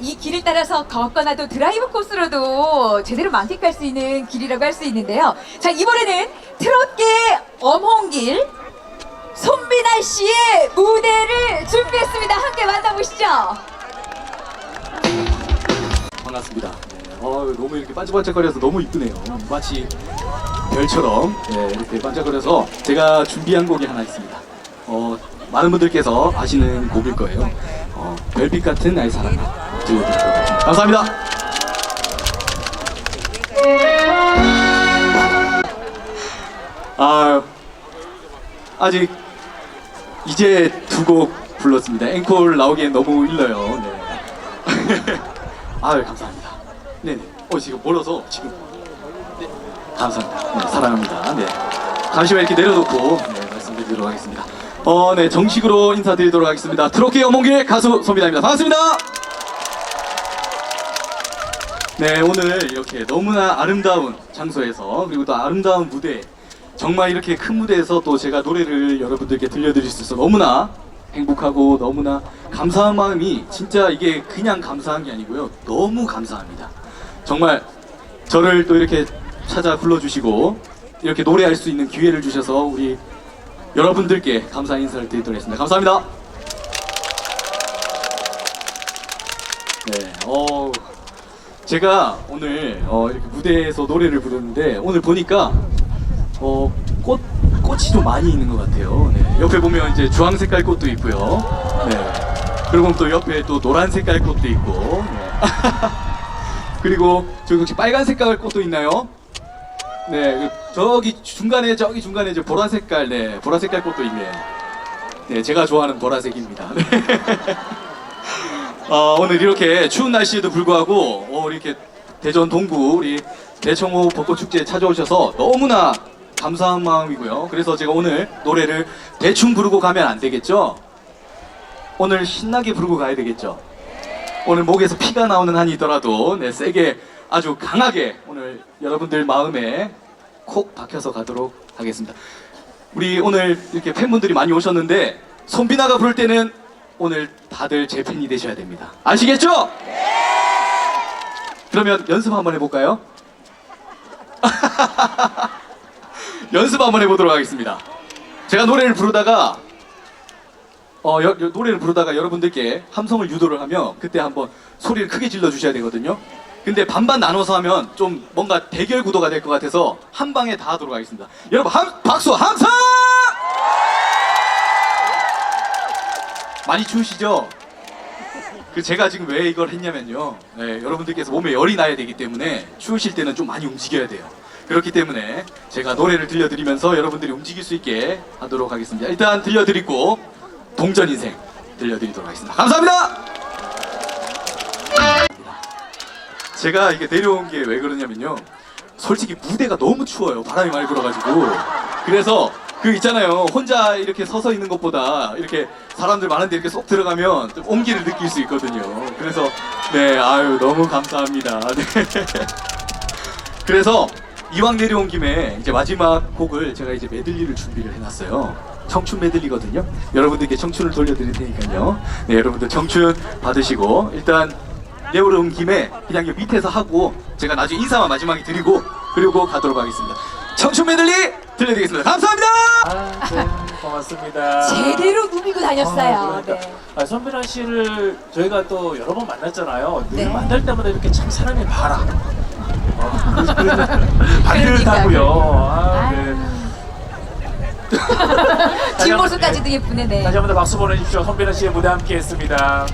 이 길을 따라서 걷거나도 드라이브 코스로도 제대로 만끽할 수 있는 길이라고 할 수 있는데요. 자 이번에는 트롯계 엄홍길 손비나 씨의 무대를 준비했습니다. 함께 만나보시죠. 반갑습니다. 네, 어, 너무 이렇게 반짝반짝거려서 너무 이쁘네요. 마치 별처럼 네, 이렇게 반짝거려서 제가 준비한 곡이 하나 있습니다. 어, 많은 분들께서 아시는 곡일 거예요. 어, 별빛 같은 나의 사랑을 들려드리도록 하겠습니다. 감사합니다. 아, 아직 이제 두 곡 불렀습니다. 앵콜 나오기엔 너무 일러요. 네. 아유 감사합니다. 네네. 어 지금 멀어서 지금. 네. 감사합니다. 네, 사랑합니다. 네. 잠시만 이렇게 내려놓고 네, 말씀드리도록 하겠습니다. 어, 네 정식으로 인사드리도록 하겠습니다. 트로키 어몽길 가수 손비나입니다. 반갑습니다. 네 오늘 이렇게 너무나 아름다운 장소에서 그리고 또 아름다운 무대 정말 이렇게 큰 무대에서 또 제가 노래를 여러분들께 들려드릴 수 있어 너무나 행복하고 너무나 감사한 마음이 진짜 이게 그냥 감사한 게 아니고요 너무 감사합니다 정말 저를 또 이렇게 찾아 불러주시고 이렇게 노래할 수 있는 기회를 주셔서 우리 여러분들께 감사 인사를 드리도록 하겠습니다 감사합니다 네, 어, 제가 오늘 어, 이렇게 무대에서 노래를 부르는데 오늘 보니까 어, 꽃 꽃이 좀 많이 있는 것 같아요. 네, 옆에 보면 이제 주황 색깔 꽃도 있고요. 네, 그리고 또 옆에 또 노란 색깔 꽃도 있고. 네. 그리고 저기 혹시 빨간 색깔 꽃도 있나요? 네, 그 저기 중간에 저기 중간에 이제 보라 색깔, 네, 보라 색깔 꽃도 있네요. 네, 제가 좋아하는 보라색입니다. 네. 어, 오늘 이렇게 추운 날씨에도 불구하고 어, 이렇게 대전 동구 우리 대청호 벚꽃 축제에 찾아오셔서 너무나 감사한 마음이고요. 그래서 제가 오늘 노래를 대충 부르고 가면 안 되겠죠? 오늘 신나게 부르고 가야 되겠죠? 오늘 목에서 피가 나오는 한이 있더라도 네, 세게 아주 강하게 오늘 여러분들 마음에 콕 박혀서 가도록 하겠습니다. 우리 오늘 이렇게 팬분들이 많이 오셨는데 손비나가 부를 때는 오늘 다들 제 팬이 되셔야 됩니다. 아시겠죠? 그러면 연습 한번 해볼까요? 연습 한번 해보도록 하겠습니다. 제가 노래를 부르다가 어, 여- 여- 노래를 부르다가 여러분들께 함성을 유도를 하면 그때 한번 소리를 크게 질러 주셔야 되거든요. 근데 반반 나눠서 하면 좀 뭔가 대결 구도가 될 것 같아서 한 방에 다 하도록 하겠습니다. 여러분 함, 박수 함성! 많이 추우시죠? 그 제가 지금 왜 이걸 했냐면요. 네, 여러분들께서 몸에 열이 나야 되기 때문에 추우실 때는 좀 많이 움직여야 돼요. 그렇기 때문에 제가 노래를 들려드리면서 여러분들이 움직일 수 있게 하도록 하겠습니다. 일단 들려드리고 동전 인생 들려드리도록 하겠습니다. 감사합니다. 제가 이게 내려온 게 왜 그러냐면요. 솔직히 무대가 너무 추워요. 바람이 많이 불어가지고. 그래서 그 있잖아요. 혼자 이렇게 서서 있는 것보다 이렇게 사람들 많은데 이렇게 쏙 들어가면 좀 온기를 느낄 수 있거든요. 그래서 네, 아유 너무 감사합니다. 네. 그래서 이왕 내려온 김에 이제 마지막 곡을 제가 이제 메들리를 준비를 해놨어요. 청춘 메들리거든요. 여러분들께 청춘을 돌려드릴 테니까요. 네, 여러분들 청춘 받으시고 일단 내려온 김에 그냥 이 밑에서 하고 제가 나중에 인사만 마지막에 드리고 그리고 가도록 하겠습니다. 청춘 메들리 들려드리겠습니다. 감사합니다. 아, 네, 고맙습니다. 제대로 누비고 다녔어요. 아, 그러니까. 네. 아, 선빈아 씨를 저희가 또 여러 번 만났잖아요. 늘 네. 만날 때마다 이렇게 참 사람이 봐라. 어. 반듯하고요. 아, 네. 뒷모습까지도 예쁘네. 네. 다시 한 번 더 박수 보내주십시오. 선빈아 씨의 무대 함께 했습니다.